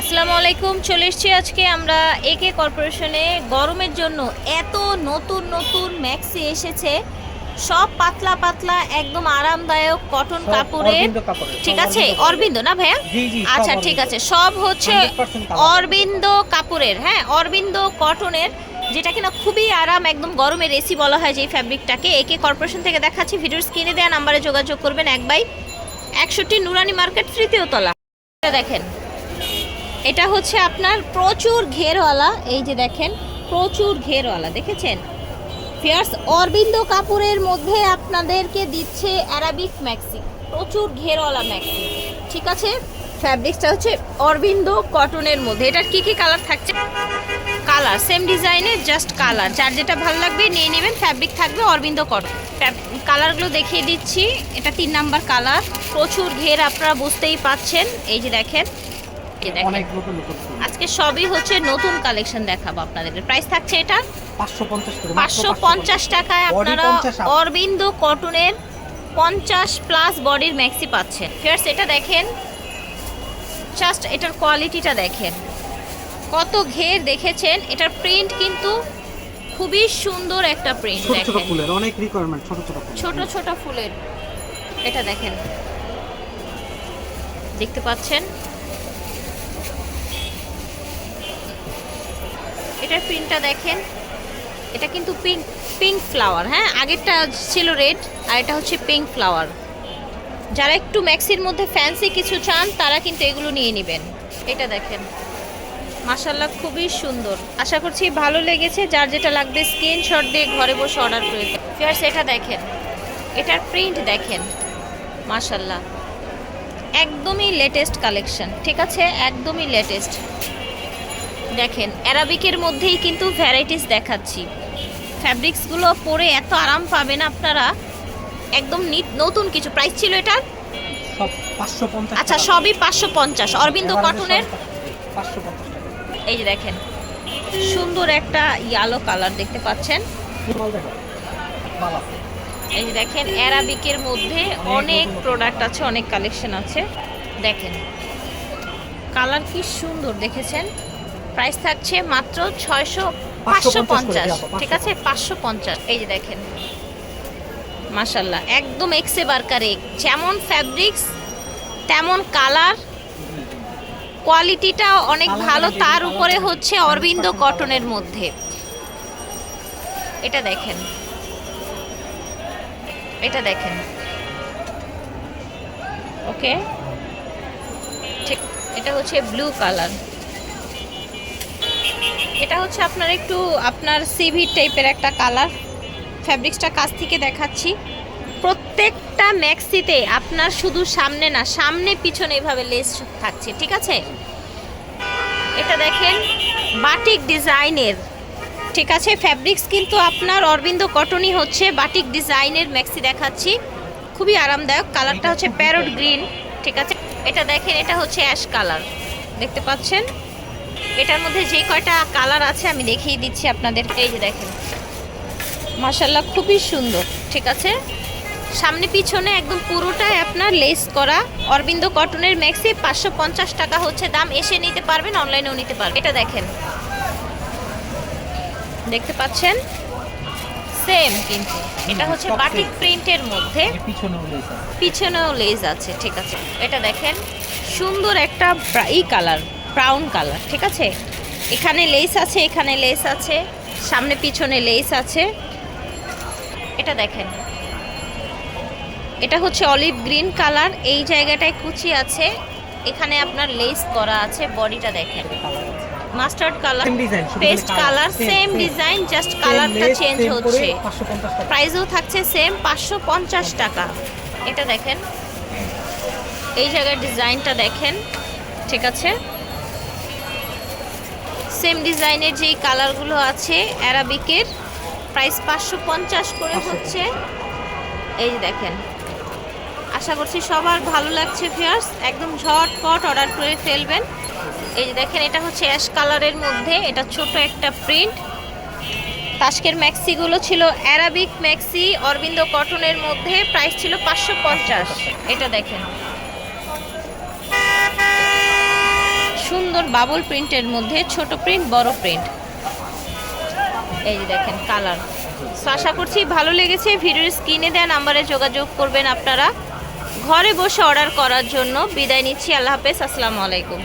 আসসালামু আলাইকুম চলে এসেছি আজকে আমরা একে কর্পোরেশনে গরমের জন্য এত নতুন নতুন ম্যাক্সি এসেছে। সব পাতলা পাতলা একদম আরামদায়ক কটন কাপড়ের। সব ঠিক আছে? অরবিন্দ না ভাইয়া? আচ্ছা ঠিক আছে। সব হচ্ছে অরবিন্দ কাপড়ের হ্যাঁ? অরবিন্দ কটনের যেটা কিনা খুবই আরাম একদম গরমের এসি বলা হয় যে ফ্যাব্রিকটাকে। একে কর্পোরেশন থেকে দেখাচ্ছি ভিডিওর স্ক্রিনে দেওয়া নাম্বারে যোগাযোগ করবেন এক বাই একষট্টি নুরানি মার্কেট তৃতীয় তলা দেখেন। এটা হচ্ছে আপনার প্রচুর ঘেরওয়ালা, এই যে দেখেন, প্রচুর ঘেরওয়ালা, দেখেছেন? ফিয়ার্স অরবিন্দ কাপুরের মধ্যে আপনাদেরকে দিচ্ছে অ্যারাবিক ম্যাক্সি, প্রচুর ঘেরওয়ালা ম্যাক্সি, ঠিক আছে? ফ্যাব্রিক্সটা হচ্ছে অরবিন্দ কটনের মধ্যে, এটার কি কি কালার থাকছে? কালার, সেম ডিজাইনের, জাস্ট কালার, যার যেটা ভালো লাগবে নিয়ে নেবেন, ফ্যাব্রিক থাকবে অরবিন্দ কটন। কালারগুলো দেখিয়ে দিচ্ছি, এটা তিন নাম্বার কালার, প্রচুর ঘের আপনারা বুঝতেই পাচ্ছেন, এই যে দেখেন এই দেখেন। অনেক নতুন নতুন ফুল আজকে সবই হচ্ছে নতুন কালেকশন দেখাবো আপনাদের প্রাইস থাকছে এটা? পাঁচশো পঞ্চাশ টাকায় আপনারা অরবিন্দ কটনের পঞ্চাশ প্লাস বডির ম্যাক্সি পাচ্ছেন ফিয়ার্স এটা দেখেন। জাস্ট এটার কোয়ালিটিটা দেখেন। কত ঘের দেখেছেন? এটার প্রিন্ট কিন্তু খুবই সুন্দর একটা প্রিন্ট ছোট ছোট ফুলের অনেক রিকোয়ারমেন্ট ছোট ছোট ফুল ছোট ছোট ফুলের। এটা দেখেন। দেখতে পাচ্ছেন? এটার প্রিন্টটা দেখেন। এটা কিন্তু পিঙ্ক পিঙ্ক ফ্লাওয়ার হ্যাঁ? আগেরটা ছিল রেড আর এটা হচ্ছে পিঙ্ক ফ্লাওয়ার যারা একটু ম্যাক্সির মধ্যে ফ্যান্সি কিছু চান, তারা কিন্তু এগুলো নিয়ে নেবেন। এটা দেখেন। মাশাল্লাহ খুবই সুন্দর। আশা করছি ভালো লেগেছে। যার যেটা লাগবে স্ক্রিনশট দিয়ে ঘরে বসে অর্ডার করে ফিয়ার্স এটা দেখেন। এটার প্রিন্ট দেখেন। মাশাল্লাহ একদমই লেটেস্ট কালেকশন ঠিক আছে? একদমই লেটেস্ট দেখেন অ্যারাবিকের মধ্যেই কিন্তু ভ্যারাইটিস দেখাচ্ছি। ফ্যাব্রিক্সগুলো পরে এত আরাম পাবেন আপনারা। একদম নতুন কিছু। প্রাইস ছিল এটার আচ্ছা সবই পাঁচশো পঞ্চাশ। অরবিন্দ কটনের এই যে দেখেন সুন্দর একটা ইয়ালো কালার দেখতে পাচ্ছেন। এই যে দেখেন অ্যারাবিকের মধ্যে অনেক প্রোডাক্ট আছে অনেক কালেকশন আছে। দেখেন কালার কি সুন্দর দেখেছেন? প্রাইস থাকছে মাত্র ছয়শো পাঁচশো পঞ্চাশ ঠিক আছে? পাঁচশো পঞ্চাশ। এই যে দেখেন। মাশাল্লাহ একদম এক্সে বার্কারে যেমন ফ্যাব্রিক্স তেমন কালার কোয়ালিটিটা অনেক ভালো। তার উপরে হচ্ছে অরবিন্দ কটনের মধ্যে। এটা দেখেন। এটা দেখেন। ওকে ঠিক। এটা হচ্ছে ব্লু কালার এটা হচ্ছে আপনার একটু আপনার সিভি টাইপের একটা কালার ফ্যাব্রিক্সটা কাছ থেকে দেখাচ্ছি। প্রত্যেকটা ম্যাক্সিতে আপনার শুধু সামনে না, সামনে পিছনে এভাবে লেস থাকছে, ঠিক আছে? এটা দেখেন বাটিক ডিজাইনের ঠিক আছে? ফ্যাব্রিক্স কিন্তু আপনার অরবিন্দ কটনই হচ্ছে বাটিক ডিজাইনের ম্যাক্সি দেখাচ্ছি। খুবই আরামদায়ক কালারটা হচ্ছে প্যারট গ্রিন ঠিক আছে? এটা দেখেন, এটা হচ্ছে অ্যাশ কালার দেখতে পাচ্ছেন? এটার মধ্যে যে কয়টা কালার আছে আমি দেখিয়ে দিচ্ছি আপনাদের। এই যে দেখেন। মাশাল্লাহ খুবই সুন্দর ঠিক আছে? সামনে পিছনে একদম পুরোটাই আপনার লেস করা। অরবিন্দ কটনের ম্যাক্সি পাঁচশো পঞ্চাশ টাকা হচ্ছে দাম। এসে নিতে পারবেন অনলাইনেও নিতে পারবেন। এটা দেখেন। দেখতে পাচ্ছেন? সেম কিন্তু। এটা হচ্ছে বাটিক প্রিন্টের মধ্যে। পিছনেও লেস আছে। লেজ আছে ঠিক আছে। এটা দেখেন। সুন্দর একটা ই কালার। ব্রাউন কালার ঠিক আছে? এখানে লেস আছে এখানে লেস আছে সামনে পিছনে লেস আছে। এটা দেখেন। এটা হচ্ছে অলিভ গ্রিন কালার এই জায়গাটায় কুচি আছে। এখানে আপনার লেস করা আছে বডিটা দেখেন। Mustard colour paste colour same design just কালারটা চেঞ্জ হচ্ছে। 550 প্রাইসও থাকছে সেম পাঁচশো পঞ্চাশ টাকা। এটা দেখেন। এই জায়গার ডিজাইনটা দেখেন ঠিক আছে? সেম ডিজাইনের যেই কালারগুলো আছে অ্যারাবিকের প্রাইস পাঁচশো পঞ্চাশ করে হচ্ছে। এই যে দেখেন। আশা করছি সবার ভালো লাগছে ফিয়ার্স একদম ঝটপট অর্ডার করে ফেলবেন। এই যে দেখেন এটা হচ্ছে অ্যাশ কালারের মধ্যে। এটা ছোট একটা প্রিন্ট তাস্কের ম্যাক্সিগুলো ছিল অ্যারাবিক ম্যাক্সি অরবিন্দ কটনের মধ্যে। প্রাইস ছিল পাঁচশো পঞ্চাশ। এটা দেখেন। সুন্দর বাবল প্রিন্টের মধ্যে ছোট প্রিন্ট বড় প্রিন্ট এই যে দেখেন কালার আশা করছি ভালো লেগেছে। ভিডিওর স্ক্রিনে দেওয়া নাম্বারে যোগাযোগ করবেন আপনারা। ঘরে বসে অর্ডার করার জন্য বিদায় নিচ্ছি। আল্লাহ হাফেজ। আসসালামু আলাইকুম।